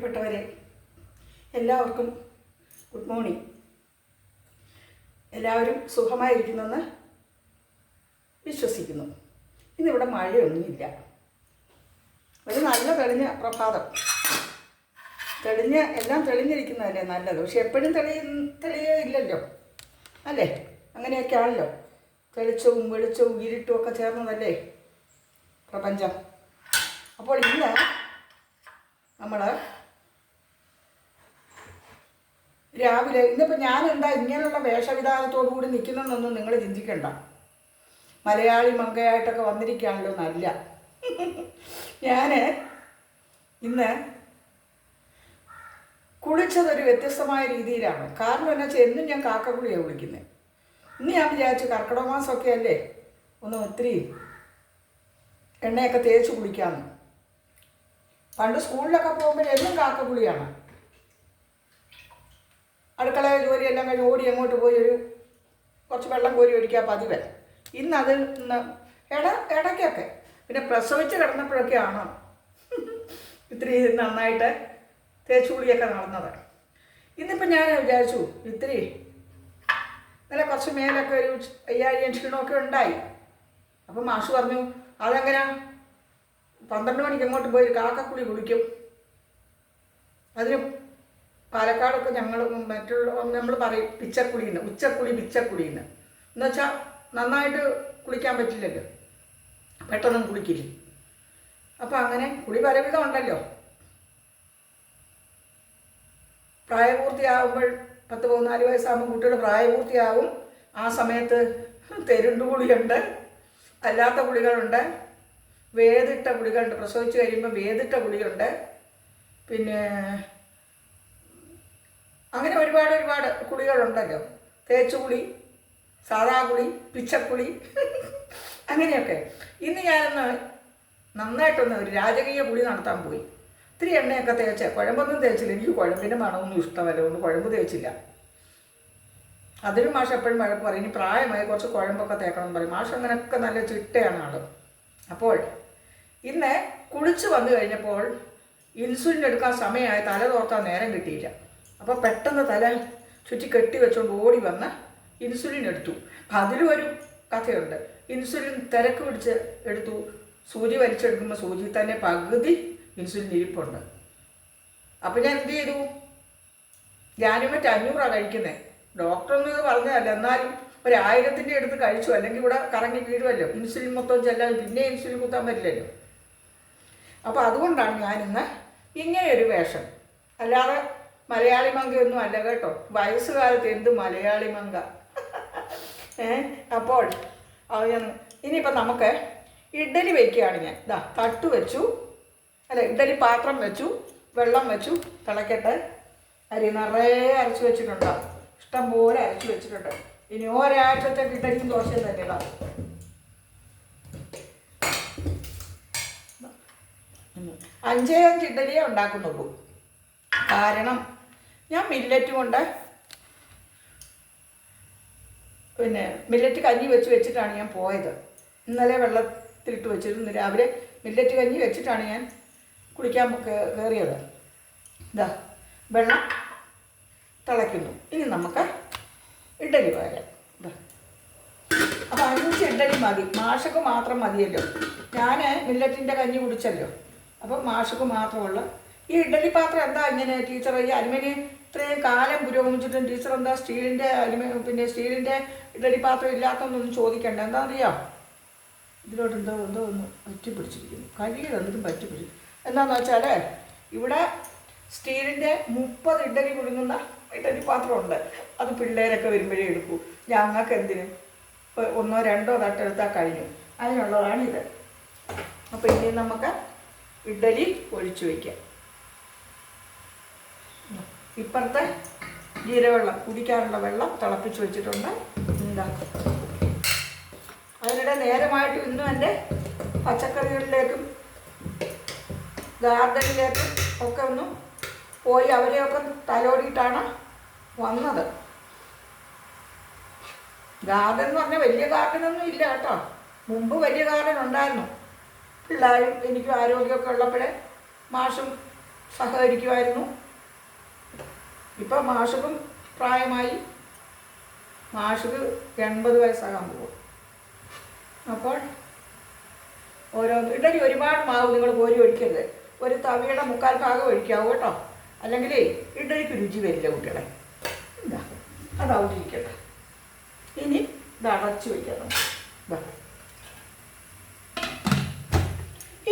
പ്രിയപ്പെട്ടവരെ എല്ലാവർക്കും good morning എല്ലാവരും സുഖമായിരിക്കുന്നെന്ന് വിശ്വസിക്കുന്നു. ഇന്നിവിടെ മഴയൊന്നുമില്ല. ഒരു നല്ല തെളിഞ്ഞ പ്രഭാതം. തെളിഞ്ഞ എല്ലാം തെളിഞ്ഞിരിക്കുന്നതല്ലേ നല്ലത്? പക്ഷെ എപ്പോഴും തെളിയ തെളിയില്ലല്ലോ അല്ലേ? അങ്ങനെയൊക്കെ ആണല്ലോ തെളിച്ചവും വെളിച്ചവും ഇരുട്ടും ഒക്കെ ചേർന്നതല്ലേ പ്രപഞ്ചം? അപ്പോൾ ഇന്ന് നമ്മൾ രാവിലെ ഇന്നിപ്പോൾ ഞാൻ എന്താ ഇങ്ങനെയുള്ള വേഷവിധാനത്തോടു കൂടി നിൽക്കുന്നതെന്നൊന്നും നിങ്ങൾ ചിന്തിക്കണ്ട. മലയാളി മങ്കയായിട്ടൊക്കെ വന്നിരിക്കുകയാണല്ലോ നല്ല. ഞാൻ ഇന്ന് കുളിച്ചതൊരു വ്യത്യസ്തമായ രീതിയിലാണ്. കാരണം എന്നാ വെച്ചാൽ എന്നും ഞാൻ കാക്കക്കുളിയാണ് വിളിക്കുന്നത് ഇന്ന് ഞാൻ വിചാരിച്ചു കർക്കിടക മാസമൊക്കെ അല്ലേ? ഒന്ന് ഒത്തിരി എണ്ണയൊക്കെ തേച്ച് കുളിക്കാമെന്ന് പണ്ട് സ്കൂളിലൊക്കെ പോകുമ്പോൾ എന്നും കാക്കക്കുളിയാണ് അടുക്കള ജോലിയെല്ലാം കഴിഞ്ഞ് ഓടി അങ്ങോട്ട് പോയി ഒരു കുറച്ച് വെള്ളം കോരി ഒഴിക്കുക പതിവ്. ഇന്ന് അത് ഇന്ന് ഇട ഇടയ്ക്കൊക്കെ പിന്നെ പ്രസവിച്ച് കിടന്നപ്പോഴൊക്കെയാണ് ഇത്തിരി നന്നായിട്ട് തേച്ചുകുളിയൊക്കെ നടന്നത്. ഇന്നിപ്പോൾ ഞാൻ വിചാരിച്ചു ഇത്തിരി ഇന്നലെ കുറച്ച് മേലൊക്കെ ഒരു അയ്യായിരം ക്ഷീണമൊക്കെ ഉണ്ടായി. അപ്പം മാഷ് പറഞ്ഞു അതെങ്ങനെ? പന്ത്രണ്ട് മണിക്ക് അങ്ങോട്ട് പോയി ഒരു കാക്കക്കുളി കുളിക്കും. അതിന് പാലക്കാടൊക്കെ ഞങ്ങൾ മറ്റുള്ള നമ്മൾ പറയും പിച്ചക്കുളിന്ന് ഉച്ചക്കുളി പിച്ചക്കുളിന്ന്. എന്ന് വെച്ചാൽ നന്നായിട്ട് കുളിക്കാൻ പറ്റില്ലല്ലോ. പെട്ടെന്ന് കുളിക്കില്ല. അപ്പം അങ്ങനെ കുളി പലവിധം ഉണ്ടല്ലോ. പ്രായപൂർത്തിയാകുമ്പോൾ പത്ത് പതിനാല് വയസ്സാകുമ്പോൾ കുട്ടികൾ പ്രായപൂർത്തിയാവും. ആ സമയത്ത് തെരുണ്ട് കുളിയുണ്ട് അല്ലാത്ത കുളികളുണ്ട് വേദിട്ട കുളികളുണ്ട്. പ്രസവിച്ച് കഴിയുമ്പോൾ വേദിട്ട കുളിയുണ്ട്. പിന്നെ അങ്ങനെ ഒരുപാട് ഒരുപാട് കുളികളുണ്ടല്ലോ. തേച്ചുകുളി സാധാ കുളി പിച്ചക്കുളി അങ്ങനെയൊക്കെ. ഇന്ന് ഞാനൊന്ന് നന്നായിട്ടൊന്ന് ഒരു രാജകീയ കുളി നടത്താൻ പോയി. ഇത്തിരി എണ്ണയൊക്കെ തേച്ച് കുഴമ്പൊന്നും തേച്ചില്ല. എനിക്ക് കുഴമ്പിന്റെ മണമൊന്നും ഇഷ്ടമല്ല. ഒന്ന് കുഴമ്പ് തേച്ചില്ല. അതിനും മാഷ് എപ്പോഴും വഴക്ക് പറയും. ഇനി പ്രായമായി കുറച്ച് കുഴമ്പൊക്കെ തേക്കണം പറയും. മാഷ് അങ്ങനെയൊക്കെ നല്ല ചിട്ടയാണ് ആൾ. അപ്പോൾ ഇന്ന് കുളിച്ച് വന്നു കഴിഞ്ഞപ്പോൾ ഇൻസുലിൻ എടുക്കാൻ സമയമായി. തല തോർത്താൻ നേരം കിട്ടിയില്ല. അപ്പോൾ പെട്ടെന്ന് തല ചുറ്റി കെട്ടി വെച്ചുകൊണ്ട് ഓടി വന്ന് ഇൻസുലിൻ എടുത്തു. അപ്പം അതിലും ഒരു കഥയുണ്ട്. ഇൻസുലിൻ തിരക്ക് പിടിച്ച് എടുത്തു. സൂചി വലിച്ചെടുക്കുമ്പോൾ സൂചി തന്നെ പകുതി ഇൻസുലിൻ ഇരിപ്പുണ്ട്. അപ്പം ഞാൻ എന്ത് ചെയ്തു? ഞാനും മറ്റേ അഞ്ഞൂറാണ് കഴിക്കുന്നത് ഡോക്ടറൊന്നും ഇത് പറഞ്ഞതല്ല. എന്നാലും ഒരു ആയിരത്തിന്റെ അടുത്ത് കഴിച്ചു. അല്ലെങ്കിൽ ഇവിടെ കറങ്ങി വീഴുമല്ലോ ഇൻസുലിൻ മൊത്തം ചെല്ലാൻ പിന്നെ ഇൻസുലിൻ കുത്താൻ പറ്റില്ലല്ലോ. അപ്പോൾ അതുകൊണ്ടാണ് ഞാനിന്ന് ഇങ്ങനെ ഒരു വേഷം. അല്ലാതെ മലയാളി മങ്കയൊന്നും അല്ല കേട്ടോ. വയസ്സുകാലത്ത് എന്ത് മലയാളി മങ്ക അപ്പോൾ ഇനിയിപ്പോൾ നമുക്ക് ഇഡ്ഡലി വയ്ക്കുകയാണ് ഞാൻ. ഇതാ തട്ട് വെച്ചു. അല്ല ഇഡ്ഡലി പാത്രം വെച്ചു വെള്ളം വെച്ചു തിളക്കട്ടെ. അരി നിറയെ അരച്ച് വെച്ചിട്ടുണ്ട്. ഇഷ്ടം പോലെ അരച്ച് വെച്ചിട്ടുണ്ട്. ഇനി ഒരാഴ്ചത്തെ ഇഡ്ഡലിയും ദോശയും തന്നെയുള്ള അഞ്ചേ അഞ്ച് ഇഡ്ഡലിയേ ഉണ്ടാക്കുന്നുള്ളൂ. കാരണം ഞാൻ മില്ലറ്റ് കൊണ്ട് പിന്നെ മില്ലറ്റ് കഞ്ഞി വെച്ച് വെച്ചിട്ടാണ് ഞാൻ പോയത്. ഇന്നലെ വെള്ളത്തിലിട്ട് വെച്ചിരുന്നു. രാവിലെ മില്ലറ്റ് കഞ്ഞി വെച്ചിട്ടാണ് ഞാൻ കുളിക്കാൻ കേ- കയറിയത് ഇതാ വെള്ളം തിളയ്ക്കുന്നു. ഇനി നമുക്ക് ഇഡലി പകരാം ഇതാ അപ്പോൾ അഞ്ച് ഇഡലി മതി. മാഷക്ക് മാത്രം മതിയല്ലോ. ഞാൻ മില്ലറ്റിന്റെ കഞ്ഞി കുടിച്ചല്ലോ. അപ്പം മാഷക്ക് മാത്രമുള്ള ഈ ഇഡലി പാത്രം എന്താ ഇങ്ങനെ ടീച്ചർ ഈ അലുമിനിയം ഇത്രയും കാലം പുരോഗമിച്ചിട്ടും ടീച്ചർ എന്താ സ്റ്റീലിന്റെ അലുമി പിന്നെ സ്റ്റീലിന്റെ ഇഡലി പാത്രം ഇല്ലാത്തതൊന്നും ചോദിക്കണ്ട. എന്താ അറിയാം ഇതിലോട്ട് എന്തോ എന്തോ ഒന്ന് പറ്റി പിടിച്ചിരിക്കുന്നു കഴുകി തന്നിട്ടും പറ്റി പിടിച്ചു എന്താണെന്ന് വെച്ചാൽ ഇവിടെ സ്റ്റീലിന്റെ മുപ്പത് ഇഡ്ഡലി കുടുങ്ങുന്ന പാത്രം പാത്രമുണ്ട് അത് പിള്ളേരൊക്കെ വരുമ്പോഴേ എടുക്കൂ. ഞങ്ങൾക്ക് എന്തിനും? ഒന്നോ രണ്ടോ തട്ടെടുത്താൽ കഴിഞ്ഞു. അതിനുള്ളതാണിത്. അപ്പോൾ ഇനി നമുക്ക് ഇഡലി ഒഴിച്ചു വയ്ക്കാം ഇപ്പുറത്തെ ജീരവെള്ളം കുടിക്കാനുള്ള വെള്ളം തിളപ്പിച്ച് വെച്ചിട്ടുണ്ട്. എന്താ അതിനിടെ നേരമായിട്ട് ഇന്നും എന്റെ പച്ചക്കറികളിലേക്കും ഗാർഡനിലേക്കും ഒക്കെ ഒന്ന് പോയി അവരെയൊക്കെ തലോടിയിട്ടാണ് വന്നത്. ഗാർഡൻ എന്ന് പറഞ്ഞാൽ വലിയ ഗാർഡനൊന്നും ഇല്ല കേട്ടോ. മുമ്പ് വലിയ ഗാർഡൻ ഉണ്ടായിരുന്നു. പിള്ളേരും എനിക്കും ആരോഗ്യമൊക്കെ ഉള്ളപ്പോഴേ മാഷും സഹകരിക്കുമായിരുന്നു. ഇപ്പം മാഷുക്കും പ്രായമായി. മാഷുക്ക് എൺപത് വയസ്സാകാൻ പോകും. അപ്പോൾ ഓരോ ഇടയ്ക്ക് ഒരുപാട് മാവ് നിങ്ങൾ കോരി ഒഴിക്കരുത്. ഒരു തവിയുടെ മുക്കാൽ ഭാഗം ഒഴിക്കാവൂ കേട്ടോ. അല്ലെങ്കിൽ ഇടയ്ക്ക് രുചി വരില്ല കുട്ടികളെ. എന്താ അതവിടെ ഇരിക്കട്ടെ ഇനി ഇത് അടച്ചു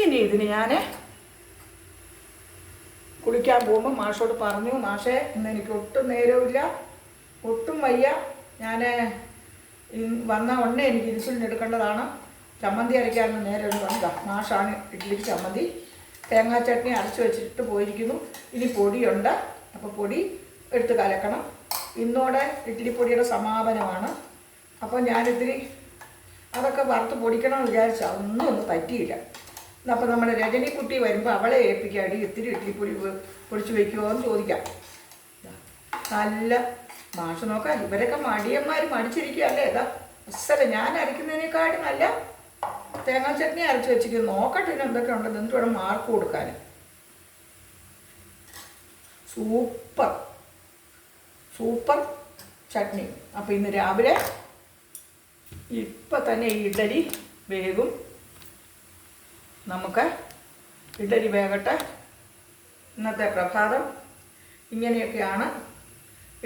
ഇനി ഇതിന് ഞാൻ കുളിക്കാൻ പോകുമ്പോൾ മാഷോട് പറഞ്ഞു മാഷേ ഇന്ന് എനിക്ക് ഒട്ടും നേരമില്ല ഒട്ടും വയ്യ. ഞാൻ വന്ന ഉടനെ എനിക്ക് ഇൻസുലിൻ എടുക്കേണ്ടതാണ്. ചമ്മന്തി അരയ്ക്കാനൊന്നും നേരം വന്നതാ മാഷാണ് ഇഡ്ഡലിക്ക് ചമ്മന്തി. തേങ്ങാ ചട്നി അരച്ച് വെച്ചിട്ട് പോയിരിക്കുന്നു. ഇനി പൊടിയുണ്ട്. അപ്പോൾ പൊടി എടുത്ത് കലക്കണം. ഇന്നോടെ ഇഡ്ഡലി പൊടിയുടെ സമാപനമാണ്. അപ്പോൾ ഞാനിത്തിരി അതൊക്കെ വറുത്ത് പൊടിക്കണമെന്ന് വിചാരിച്ചാൽ ഒന്നും ഒന്നും പറ്റിയില്ല. അപ്പോൾ നമ്മുടെ രജനിക്കുട്ടി വരുമ്പോൾ അവളെ ഏൽപ്പിക്കാടി ഇത്തിരി ഇഡ്ഡലിപ്പൊടി പൊ- പൊടിച്ച് വെക്കുമോ എന്ന് ചോദിക്കാം നല്ല മാഷ് നോക്കാം ഇവരൊക്കെ മടിയന്മാർ മടിച്ചിരിക്കുകയല്ലേ? ഇതാ അസല ഞാൻ അരയ്ക്കുന്നതിനേക്കാളും നല്ല തേങ്ങാ ചട്നി അരച്ച് വെച്ചിരിക്കുന്നു. നോക്കട്ടെ ഇനി എന്തൊക്കെ ഉണ്ടെന്ന്. എന്നിട്ട് വേണം മാർക്ക് കൊടുക്കാൻ? സൂപ്പർ. സൂപ്പർ ചട്നി. അപ്പോൾ ഇന്ന് രാവിലെ ഇപ്പം തന്നെ ഇഡലി വേകും നമുക്ക് ഇഡലി വേകട്ടെ ഇന്നത്തെ പ്രഭാതം. ഇങ്ങനെയൊക്കെയാണ്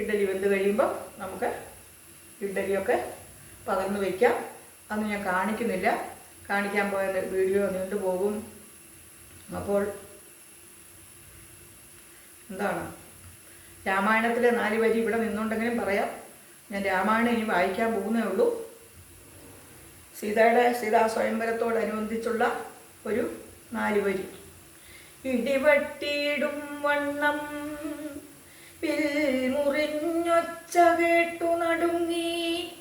ഇഡലി വെന്ത് കഴിയുമ്പോൾ നമുക്ക് ഇഡലിയൊക്കെ പകർന്നു വയ്ക്കാം അന്ന് ഞാൻ കാണിക്കുന്നില്ല. കാണിക്കാൻ പോയ വീഡിയോ നീണ്ടുപോകും അപ്പോൾ എന്താണ്? രാമായണത്തിലെ നാല് വരി ഇവിടെ നിന്നുണ്ടെങ്കിലും പറയാം. ഞാൻ രാമായണം ഇനി വായിക്കാൻ പോകുന്നേ ഉള്ളൂ. സീതയുടെ സീതാ സ്വയംവരത്തോടനുബന്ധിച്ചുള്ള ഒരു നാല് വരി. ഇടിവട്ടിയിടും വണ്ണം. മുറിഞ്ഞൊച്ച കേട്ടു നടുങ്ങി.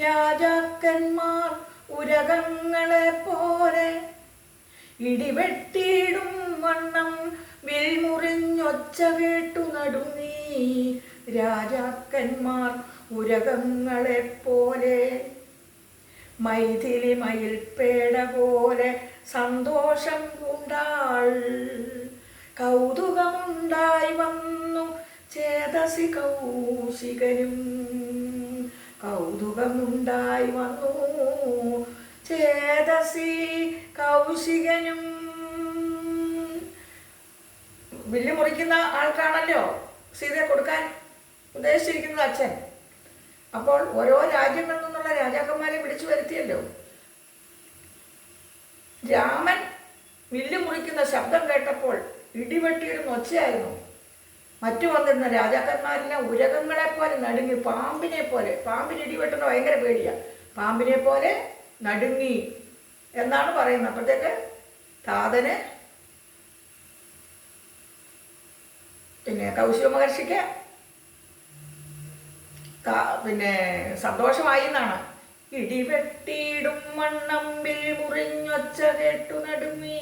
രാജാക്കന്മാർ ഉരകങ്ങളെ പോലെ. ഇടിവെട്ടിയിടും വണ്ണം. വിൽമുറിഞ്ഞൊച്ച കേട്ടു നടുങ്ങി. രാജാക്കന്മാർ ഉരകങ്ങളെ പോലെ. മൈഥിലി മയിൽപ്പേട പോലെ സന്തോഷം ഉണ്ടാൾ കൗതുകമുണ്ടായി വന്നു ചേതസി കൗശികനും. കൗതുകമുണ്ടായി വന്നു ചേതസി കൗശികനും. ബില്ല് മുറിക്കുന്ന ആൾക്കാണല്ലോ സീതയെ കൊടുക്കാൻ ഉദ്ദേശിച്ചിരിക്കുന്നത് അച്ഛൻ. അപ്പോൾ ഓരോ രാജ്യങ്ങളിൽ നിന്നുള്ള രാജാക്കന്മാരെ വിളിച്ചു വരുത്തിയല്ലോ. രാമൻ വില്ല് മുറിക്കുന്ന ശബ്ദം കേട്ടപ്പോൾ ഇടിവെട്ടിയിടുന്ന ഒച്ചയായിരുന്നു മറ്റു വന്നിരുന്ന രാജാക്കന്മാരെല്ലാം ഉരകങ്ങളെ പോലെ നടുങ്ങി പാമ്പിനെ പോലെ പാമ്പിന് ഇടിവെട്ടുന്ന ഭയങ്കര പേടിയാണ് പാമ്പിനെ പോലെ നടുങ്ങി എന്നാണ് പറയുന്നത്. അപ്പോഴത്തേക്ക് താതന് പിന്നെ കൗശിക മഹർഷിക്ക് പിന്നെ സന്തോഷമായി എന്നാണ്. ഇടിവെട്ടിയിടും മണ്ണമ്പിൽ മുറിഞ്ഞൊച്ച കേട്ടു നടുങ്ങി.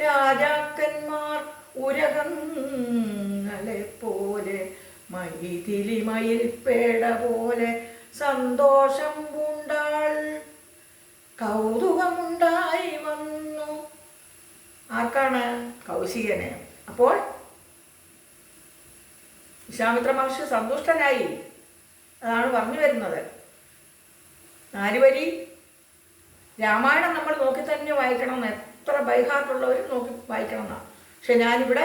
രാജാക്കന്മാർ ഉരകങ്ങളെ പോലെ മൈതിലി മയിൽപ്പേട പോലെ സന്തോഷം പൂണ്ടാൾ കൗതുകമുണ്ടായി വന്നു. ആർക്കാണ് കൗശികന്? അപ്പോൾ വിശ്വാമിത്ര മഹർഷി സന്തുഷ്ടനായി. അതാണ് പറഞ്ഞു വരുന്നത്. നാല് വരി? രാമായണം നമ്മൾ നോക്കി തന്നെ വായിക്കണം എന്ന് എത്ര ബൈഹാർട്ടുള്ളവരും നോക്കി വായിക്കണം എന്നാണ് പക്ഷെ ഞാനിവിടെ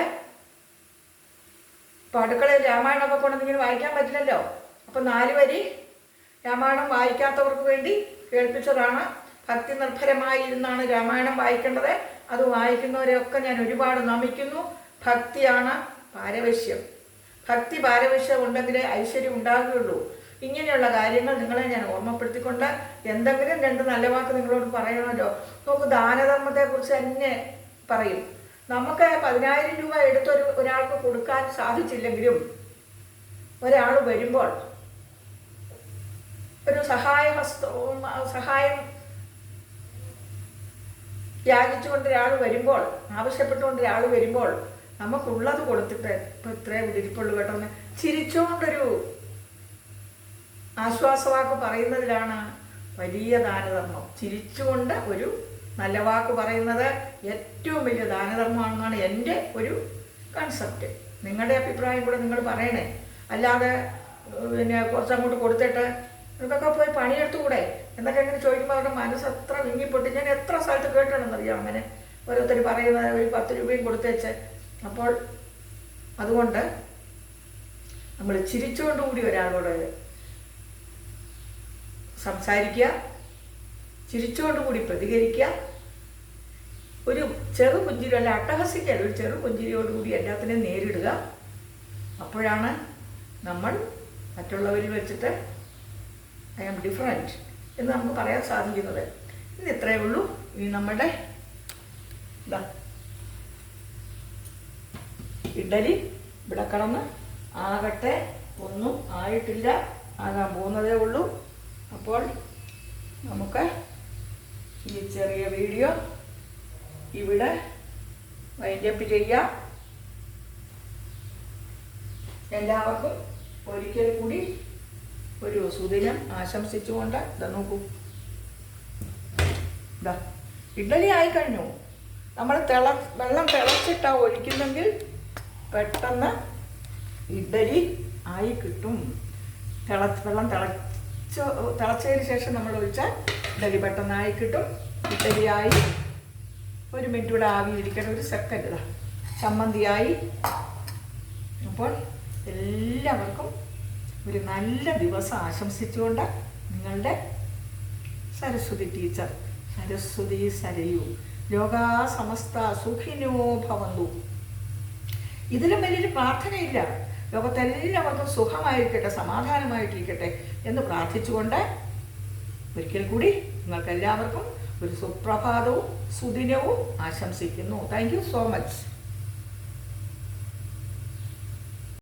ഇപ്പോൾ അടുക്കളയിൽ രാമായണമൊക്കെ കൊണ്ടെന്തെങ്കിലും വായിക്കാൻ പറ്റില്ലല്ലോ. അപ്പം നാല് വരി രാമായണം വായിക്കാത്തവർക്ക് വേണ്ടി കേൾപ്പിച്ചതാണ്. ഭക്തി നിർഭരമായി ഇരുന്നാണ് രാമായണം വായിക്കേണ്ടത്. അത് വായിക്കുന്നവരെയൊക്കെ ഞാൻ ഒരുപാട് നമിക്കുന്നു. ഭക്തിയാണ് പാരവശ്യം. ഭക്തി പാരവശ്യം ഉണ്ടെങ്കിലേ ഐശ്വര്യം ഉണ്ടാകുകയുള്ളൂ. ഇങ്ങനെയുള്ള കാര്യങ്ങൾ നിങ്ങളെ ഞാൻ ഓർമ്മപ്പെടുത്തിക്കൊണ്ട് എന്തെങ്കിലും രണ്ട് നല്ല വാക്ക് നിങ്ങളോട് പറയണമല്ലോ. നമുക്ക് ദാനധർമ്മത്തെക്കുറിച്ച് തന്നെ പറയും. നമുക്ക് പതിനായിരം രൂപ എടുത്തൊരു ഒരാൾക്ക് കൊടുക്കാൻ സാധിച്ചില്ലെങ്കിലും ഒരാൾ വരുമ്പോൾ ഒരു സഹായ ഹസ്തവും സഹായം ത്യാഗിച്ചുകൊണ്ട് ഒരാൾ വരുമ്പോൾ ആവശ്യപ്പെട്ടുകൊണ്ട് ഒരാൾ വരുമ്പോൾ നമുക്കുള്ളത് കൊടുത്തിട്ട് ഇപ്പം ഇത്രയും ഇരിപ്പുള്ളൂ കേട്ടോ. ചിരിച്ചുകൊണ്ടൊരു ആശ്വാസവാക്ക് പറയുന്നതിലാണ് വലിയ ദാനധർമ്മം. ചിരിച്ചുകൊണ്ട് ഒരു നല്ല വാക്ക് പറയുന്നത് ഏറ്റവും വലിയ ദാനധർമ്മമാണെന്നാണ് എന്റെ ഒരു കൺസെപ്റ്റ് നിങ്ങളുടെ അഭിപ്രായം കൂടെ നിങ്ങൾ പറയണേ. അല്ലാതെ പിന്നെ കുറച്ചങ്ങോട്ട് കൊടുത്തിട്ട് നിങ്ങൾക്കൊക്കെ പോയി പണിയെടുത്തുകൂടെ? എന്നൊക്കെ ഇങ്ങനെ ചോദിക്കുമ്പോൾ അവരുടെ മനസ്സ് എത്ര വിങ്ങിപ്പൊട്ടി. ഞാൻ എത്ര സ്ഥലത്ത് കേട്ടിട്ടുണ്ടെന്നറിയാം അങ്ങനെ ഓരോരുത്തർ പറയുന്നത് ഒരു പത്ത് രൂപയും കൊടുത്തേച്ച്. അപ്പോൾ അതുകൊണ്ട് നമ്മൾ ചിരിച്ചുകൊണ്ട് കൂടി ഒരാളോട് സംസാരിക്കുക ചിരിച്ചുകൊണ്ട് കൂടി പ്രതികരിക്കുക. ഒരു ചെറു പുഞ്ചിരി അല്ല അട്ടഹസിക്കല്ല ഒരു ചെറു പുഞ്ചിരിയോടുകൂടി എല്ലാത്തിനെയും നേരിടുക. അപ്പോഴാണ് നമ്മൾ മറ്റുള്ളവരിൽ വെച്ചിട്ട് ഐ ആം ഡിഫറെന്റ് എന്ന് നമുക്ക് പറയാൻ സാധിക്കുന്നത്. ഇന്ന് ഇത്രയേ ഉള്ളൂ. ഇനി നമ്മുടെ ഇതാ ഇഡലി ഇവിടെ കിടന്ന് ആകട്ടെ. ഒന്നും ആയിട്ടില്ല. ആകാൻ പോകുന്നതേ ഉള്ളൂ. അപ്പോൾ നമുക്ക് ഈ ചെറിയ വീഡിയോ ഇവിടെ വൈൻഡപ്പ് ചെയ്യാം. എല്ലാവർക്കും ഒരിക്കൽ കൂടി ഒരു സുദിനം ആശംസിച്ചുകൊണ്ട് ഇതാ നോക്കൂ. ഇതാ ഇഡലി ആയി കഴിഞ്ഞു നമ്മൾ തിള വെള്ളം തിളച്ചിട്ടാ ഒഴിക്കുന്നെങ്കിൽ പെട്ടെന്ന് ഇഡ്ഡലി ആയി കിട്ടും. തിള വെള്ളം തിളച്ച് തിളച്ചതിന് ശേഷം നമ്മൾ ഒഴിച്ചാൽ ഇഡലി പെട്ടെന്നായി കിട്ടും. ഇഡലിയായി ഒരു മിനിറ്റ് കൂടെ ആവി ഇരിക്കണം ഒരു സെക്കൻഡ് ഇതാ. ചമ്മന്തിയായി. അപ്പോൾ എല്ലാവർക്കും ഒരു നല്ല ദിവസം ആശംസിച്ചുകൊണ്ട് നിങ്ങളുടെ സരസ്വതി ടീച്ചർ സരസ്വതി സരയു ലോകാ സമസ്ത സുഖിനോ ഭവന്തു. ഇതിലും വലിയൊരു പ്രാർത്ഥനയില്ല. ലോകത്തെല്ലാവർക്കും സുഖമായിരിക്കട്ടെ സമാധാനമായിട്ടിരിക്കട്ടെ എന്ന് പ്രാർത്ഥിച്ചുകൊണ്ട് ഒരിക്കൽ കൂടി നിങ്ങൾക്ക് എല്ലാവർക്കും ഒരു സുപ്രഭാതവും സുദിനവും ആശംസിക്കുന്നു. Thank you so much